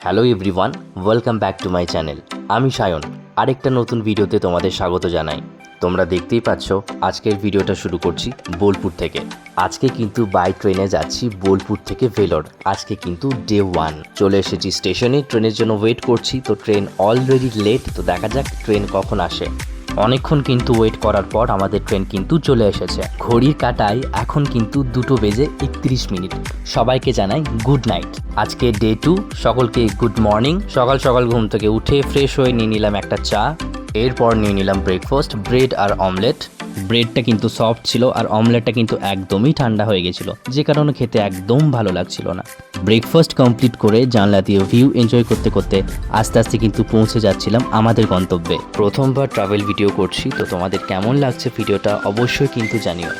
Hello everyone welcome back to my channel আমি সায়ন, আরেকটা নতুন ভিডিওতে তোমাদের স্বাগত জানাই। তোমরা দেখতেই পাচ্ছ, আজকের ভিডিওটা শুরু করছি বোলপুর থেকে। আজকে কিন্তু বাই ট্রেনে যাচ্ছি বোলপুর থেকে ভেলোর। আজকে কিন্তু ডে ওয়ান চলে এসেছি স্টেশনে ট্রেনের জন্য ওয়েট করছি, তো ট্রেন অলরেডি লেট তো দেখা যাক ট্রেন কখন আসে। অনেকক্ষণ কিন্তু ওয়েট করার পর আমাদের ট্রেন কিন্তু চলে এসেছে। ঘড়ির কাটায় এখন কিন্তু দুটো বেজে একত্রিশ মিনিট। সবাইকে জানাই গুড নাইট আজকে ডে টু সকলকে গুড মর্নিং সকাল সকাল ঘুম থেকে উঠে ফ্রেশ হয়ে নিয়ে নিলাম একটা চা। এরপর নিয়ে নিলাম ব্রেকফাস্ট ব্রেড আর অমলেট ব্রেডটা কিন্তু সফট ছিল আর অমলেটটা কিন্তু একদমই ঠান্ডা হয়ে গেছিল, যে কারণে খেতে একদম ভালো লাগছিল না। ব্রেকফাস্ট কমপ্লিট করে জানলা দিয়ে ভিউ এনজয় করতে করতে আস্তে আস্তে কিন্তু পৌঁছে যাচ্ছিলাম আমাদের গন্তব্যে। প্রথমবার ট্রাভেল ভিডিও করছি, তো তোমাদের কেমন লাগছে ভিডিওটা অবশ্যই কিন্তু জানিও।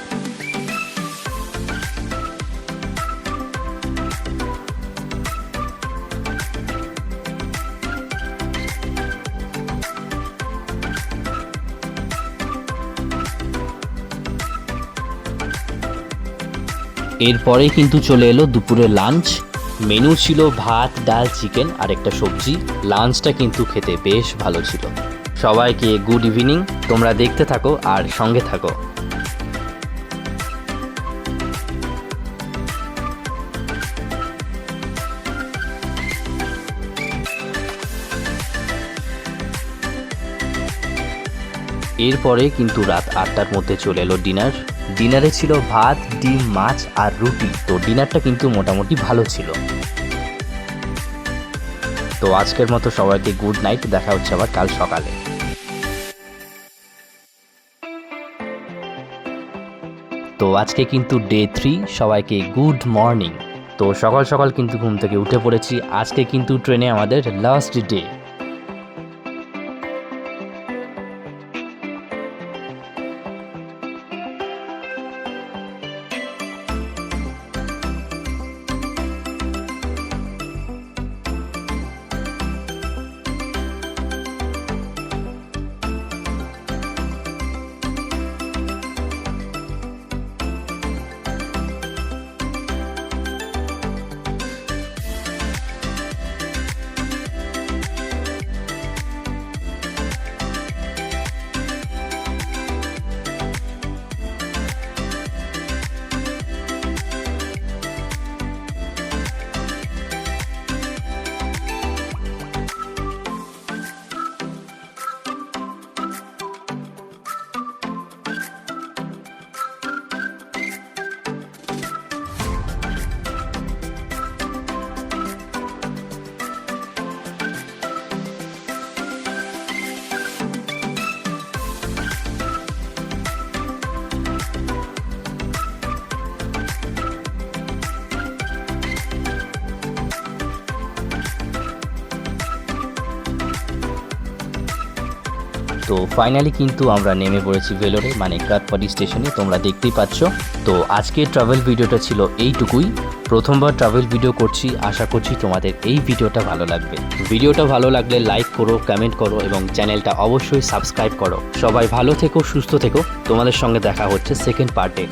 এরপরেই কিন্তু চলে এলো দুপুরে লাঞ্চ মেনু ছিল ভাত, ডাল চিকেন আর একটা সবজি। লাঞ্চটা কিন্তু খেতে বেশ ভালো ছিল। সবাইকে গুড ইভিনিং তোমরা দেখতে থাকো আর সঙ্গে থাকো। এরপরে কিন্তু রাত আটটার মধ্যে চলে এলো ডিনার ডিনারে ছিল ভাত, ডিম, মাছ আর রুটি। তো ডিনারটা কিন্তু মোটামুটি ভালো ছিল। তো আজকের মতো সবাইকে গুড নাইট দেখা হচ্ছে আবার কাল সকালে। তো আজকে কিন্তু ডে থ্রি সবাইকে গুড মর্নিং তো সকাল সকাল কিন্তু ঘুম থেকে উঠে পড়েছি। আজকে কিন্তু ট্রেনে আমাদের লাস্ট ডে তো ফাইনালি কিন্তু আমরা নেমে পড়েছি ভেলোরে মানে কাটপাটি স্টেশনে, তোমরা দেখতেই পাচ্ছ। তো আজকের ট্রাভেল ভিডিওটা ছিল এইটুকুই। প্রথমবার ট্রাভেল ভিডিও করছি, আশা করছি তোমাদের এই ভিডিওটা ভালো লাগবে। ভিডিওটা ভালো লাগলে লাইক করো কমেন্ট করো এবং চ্যানেলটা অবশ্যই সাবস্ক্রাইব করো। সবাই ভালো থেকো, সুস্থ থেকো। তোমাদের সঙ্গে দেখা হচ্ছে সেকেন্ড পার্টে